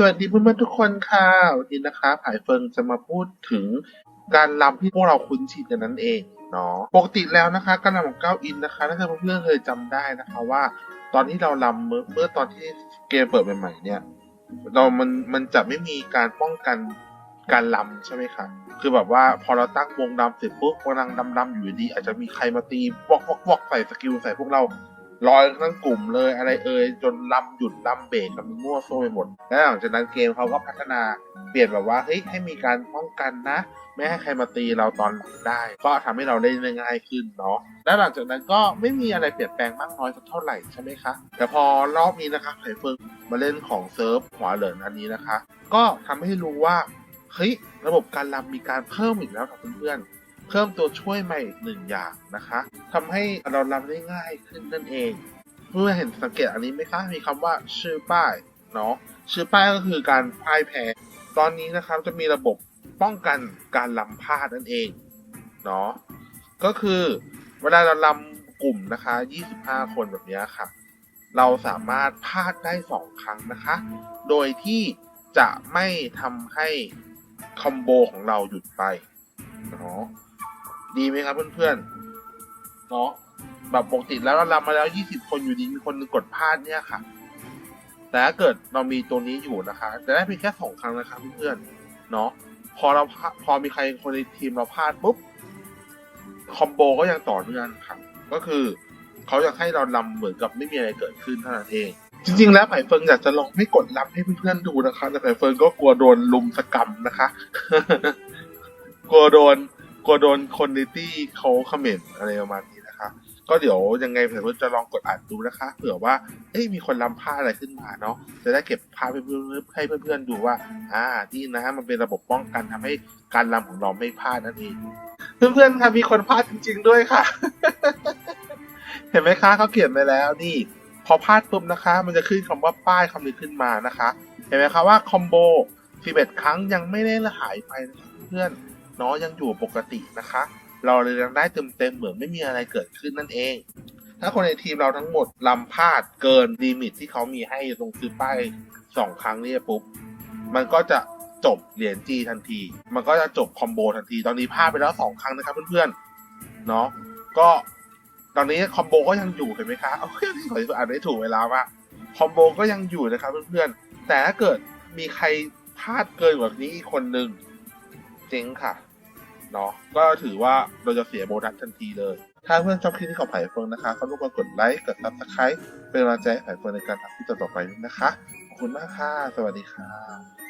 สวัสดีเพื่อนๆทุกคนค่ะ วันนี้นะคะผายเฟิงจะมาพูดถึงการรำที่พวกเราคุ้นชินกันนั่นเองเนาะปกติแล้วนะคะการรำของเก้าอินนะคะถ้าเพื่อนๆเคยจำได้นะคะว่า ตอนที่เรารำเมื่อเมื่อตอนที่เกมเปิดใหม่ๆเนี่ยเรา มันมันจะไม่มีการป้องกันการรำใช่ไหมคะคือแบบว่าพอเราตั้งวงรำเสร็จปุ๊บกำลังรำรำอยู่ดี อาจจะมีใครมาตีวอกวอกวอกใส่สกิลใส่พวกเรา ลอยทั้งกลุ่มเลยอะไรเอ่ยจนลำหยุดลำเบรกกันมั่วโซ่ไปหมด แล้วหลังจากนั้นเกมเขาก็พัฒนาเปลี่ยนแบบว่าเฮ้ยให้มีการป้องกันนะไม่ให้ใครมาตีเราตอนหลังได้ ก็ทำให้เราเล่นได้ง่ายขึ้นเนาะแล้วหลังจากนั้นก็ไม่มีอะไรเปลี่ยนแปลงมากน้อยสักเท่าไหร่ใช่ไหมคะ แต่พอรอบนี้นะคะไผ่เฟิงมาเล่นของเซิร์ฟหัวเหลินอันนี้นะคะ ก็ทำให้รู้ว่าเฮ้ยระบบการรำมีการเพิ่มอีกแล้วค่ะเพื่อนๆ เพิ่มตัวช่วยใหม่อีกหนึ่งอย่างนะคะทำให้เรารำได้ง่ายขึ้นนั่นเองเพื่อเห็นสังเกตอันนี้ไหมคะมีคำว่าชื่อป้ายเนาะชื่อป้ายก็คือการพ่ายแพ้ ตอนนี้นะครับจะมีระบบป้องกันการลำพลาดนั่นเองเนาะก็คือเวลาเราลำกลุ่มนะคะ 25 คนแบบนี้ค่ะ เราสามารถพลาดได้ 2 ครั้งนะคะ โดยที่จะไม่ทำให้คอมโบของเราหยุดไปเนาะ ดีไหมครับเพื่อนๆเนาะแบบปกติแล้วเรารำมาแล้ว20คนอยู่ดีมีคนหนึงกดพลาดเนี่ยค่ะ แต่ถ้าเกิดเรามีตัวนี้อยู่นะคะจะได้เพียงแค่สองครั้งนะคะเพื่อนๆเนาะพอเราพอมีใครคนในทีมเราพลาดปุ๊บคอมโบก็ยังต่อเนื่องค่ะก็คือเขาอยากให้เราลำเหมือนกับไม่มีอะไรเกิดขึ้นเท่านั้นเอง จริง ๆ แล้วไผ่เฟิงอยากจะลองให้กดลำให้เพื่อนๆดูนะคะ แต่ไผ่เฟิงก็กลัวโดนลุมสกรรมนะคะ กลัวโดน กลัวโดนคนในที่เขาคอมเมนต์อะไรประมาณนี้นะคะ ก็เดี๋ยวยังไงเผื่อจะลองกดอ่านดูนะคะ เผื่อว่าเอ้ยมีคนลำพลาดอะไรขึ้นมาเนาะจะได้เก็บภาพให้เพื่อนให้เพื่อนๆดูว่า อ่านี่นะมันเป็นระบบป้องกันทำให้การลำของเราไม่พลาดนั่นเองเพื่อนๆค่ะมีคนพลาดจริง ๆ ด้วยค่ะ เห็นไหมคะเขาเขียนไปแล้วนี่พอพลาดปุ๊บนะคะ มันจะขึ้นคำว่าป้ายคำนี้ขึ้นมานะคะ เห็นไหมคะว่าคอมโบ11ครั้งยังไม่ได้หายไปนะเพื่อน เนาะยังอยู่ปกตินะคะ เราเลยยังได้เต็มๆเหมือนไม่มีอะไรเกิดขึ้นนั่นเอง ถ้าคนในทีมเราทั้งหมดลำพลาดเกินลิมิตที่เขามีให้ตรงซื้อป้ายสองครั้งนี่ปุ๊บมันก็จะจบเหรียญจีทันที มันก็จะจบคอมโบทันที ตอนนี้พลาดไปแล้วสองครั้งนะครับเพื่อนๆ เนาะ ก็ตอนนี้คอมโบก็ยังอยู่เห็นไหมคะโอ้ยขออ่านได้ถูกเวลาว่าคอมโบก็ยังอยู่นะครับเพื่อนๆ แต่ถ้าเกิดมีใครพลาดเกินกว่านี้อีกคนนึงเจ๊งค่ะ เนาะก็ถือว่าเราจะเสียโบนัสทันทีเลย ถ้าเพื่อนชอบคลิปนี้ของไผ่เฟิงนะคะก็รบกวนกดไลค์กดซับสไครต์เป็นกำลังใจให้ไผ่เฟิงในการทำคลิปต่อไปด้วยนะคะขอบคุณมากค่ะสวัสดีค่ะ